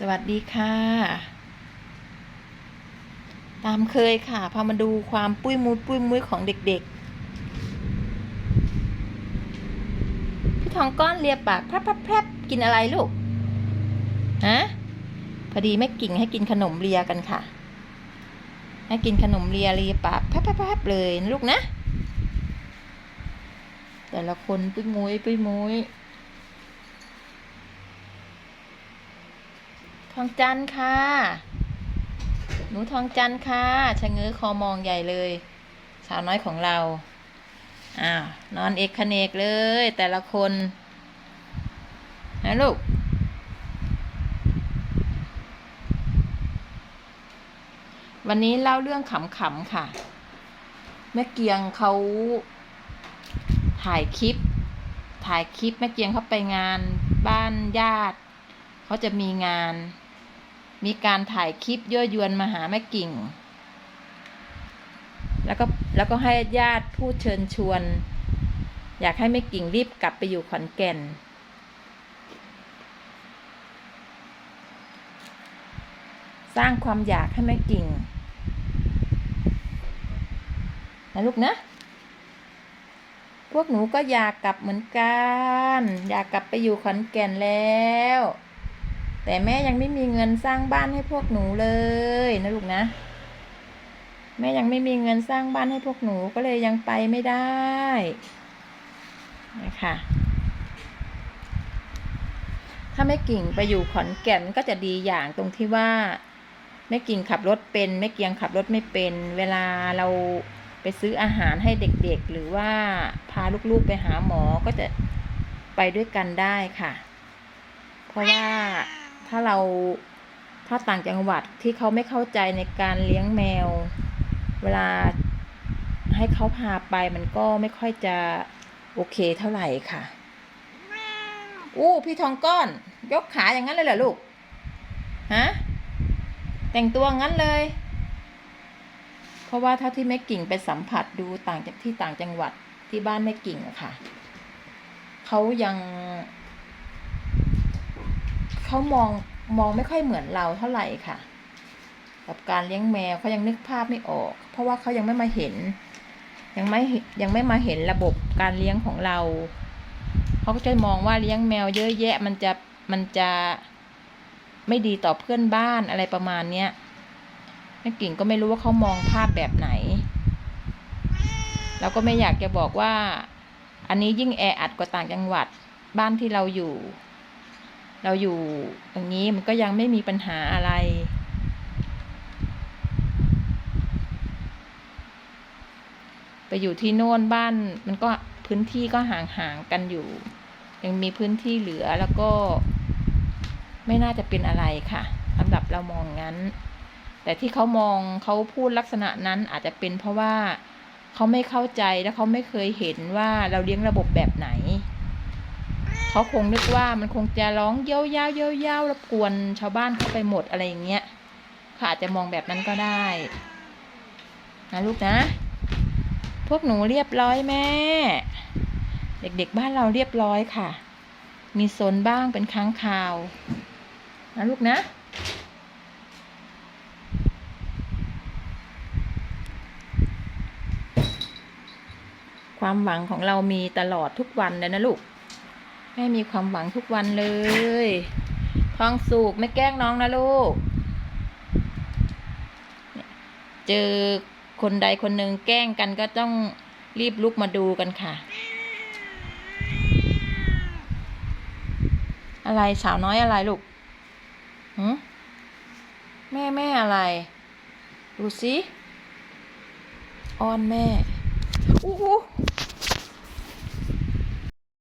สวัสดีค่ะ ตามเคยค่ะ พามาดูความปุ้ยมุ้ยปุ้ยมุ้ยของเด็กๆ พี่ทองก้อนเลียปากแพรบแพรบกินอะไรลูก ฮะ พอดีแม่กิ่งให้กินขนมเลียกันค่ะ ให้กินขนมเลียเลียปากแพรบแพรบเลยลูกนะ แต่ละคนปุ้ยมุ้ยปุ้ยมุ้ย ทองจันค่ะ หนูทองจันค่ะชะเง้อคอมองใหญ่เลย สาวน้อยของเรา อ้าว นอนเอกขเนกเลย แต่ละคนนะลูกวันนี้เล่าเรื่องขำๆค่ะ แม่เกียงเขาถ่ายคลิป ถ่ายคลิปแม่เกียงเขาไปงานบ้านญาติ เขาจะมีงาน มีการถ่ายคลิปยั่วยวนมาหาแม่กิ่ง แล้วก็แล้วก็ให้ญาติพูดเชิญชวน อยากให้แม่กิ่งรีบกลับไปอยู่ขอนแก่น สร้างความอยากให้แม่กิ่งนะลูกนะ พวกหนูก็อยากกลับเหมือนกัน อยากกลับไปอยู่ขอนแก่นแล้ว แต่แม่ยังไม่มีเงินสร้างบ้านให้พวกหนูเลยนะลูกนะ แม่ยังไม่มีเงินสร้างบ้านให้พวกหนูก็เลยยังไปไม่ได้นะคะถ้าแม่กิ่งไปอยู่ขอนแก่นก็จะดีอย่างตรงที่ว่าแม่กิ่งขับรถเป็นแม่เกียงขับรถไม่เป็น เวลาเราไปซื้ออาหารให้เด็กๆ หรือว่าพาลูกๆไปหาหมอก็จะไปด้วยกันได้ค่ะ เพราะว่า ถ้าเราถ้าต่างจังหวัดที่เขาไม่เข้าใจในการเลี้ยงแมว เวลาให้เขาพาไปมันก็ไม่ค่อยจะโอเคเท่าไหร่ค่ะ อู้พี่ทองก้อน ยกขาอย่างนั้นเลยเหรอลูก ฮะ แต่งตัวงั้นเลย เพราะว่าเท่าที่แม่กิ่งไปสัมผัสดูต่างจากที่ต่างจังหวัดที่บ้านแม่กิ่งอะค่ะ เขายัง เขามองมองไม่ค่อยเหมือนเราเท่าไหร่ค่ะ กับการเลี้ยงแมวเขายังนึกภาพไม่ออก เพราะว่าเขายังไม่มาเห็น ยังไม่ยังไม่มาเห็นระบบการเลี้ยงของเราเขาก็จะมองว่าเลี้ยงแมวเยอะแยะมันจะมันจะไม่ดีต่อเพื่อนบ้านอะไรประมาณเนี้ยแม่กิ่งก็ไม่รู้ว่าเขามองภาพแบบไหนเราก็ไม่อยากจะบอกว่า อันนี้ยิ่งแออัดกว่าต่างจังหวัดบ้านที่เราอยู่ เราอยู่อย่างนี้มันก็ยังไม่มีปัญหาอะไร ไปอยู่ที่โน่นบ้านมันก็พื้นที่ก็ห่างๆกันอยู่ ยังมีพื้นที่เหลือแล้วก็ ไม่น่าจะเป็นอะไรค่ะสำหรับเรามองงั้น แต่ที่เขามองเขาพูดลักษณะนั้นอาจจะเป็นเพราะว่าเขาไม่เข้าใจและเขาไม่เคยเห็นว่าเราเลี้ยงระบบแบบไหน เขาคงนึกว่ามันคงจะร้องเย้ยาวเย้ายาวรบกวนชาวบ้านเข้าไปหมดอะไรอย่างเงี้ยเขาอาจจะมองแบบนั้นก็ได้นะลูกนะ พวกหนูเรียบร้อยแม่ เด็กๆบ้านเราเรียบร้อยค่ะ มีโซนบ้างเป็นครั้งคราวนะลูกนะความหวังของเรามีตลอดทุกวันเลยนะลูก แม่มีความหวังทุกวันเลยทองสุกไม่แกล้งน้องนะลูก เจอคนใดคนหนึ่งแกล้งกันก็ต้องรีบลุกมาดูกันค่ะ อะไรสาวน้อยอะไรลูกหืแม่แม่อะไร ดูสิอ้อนแม่อู้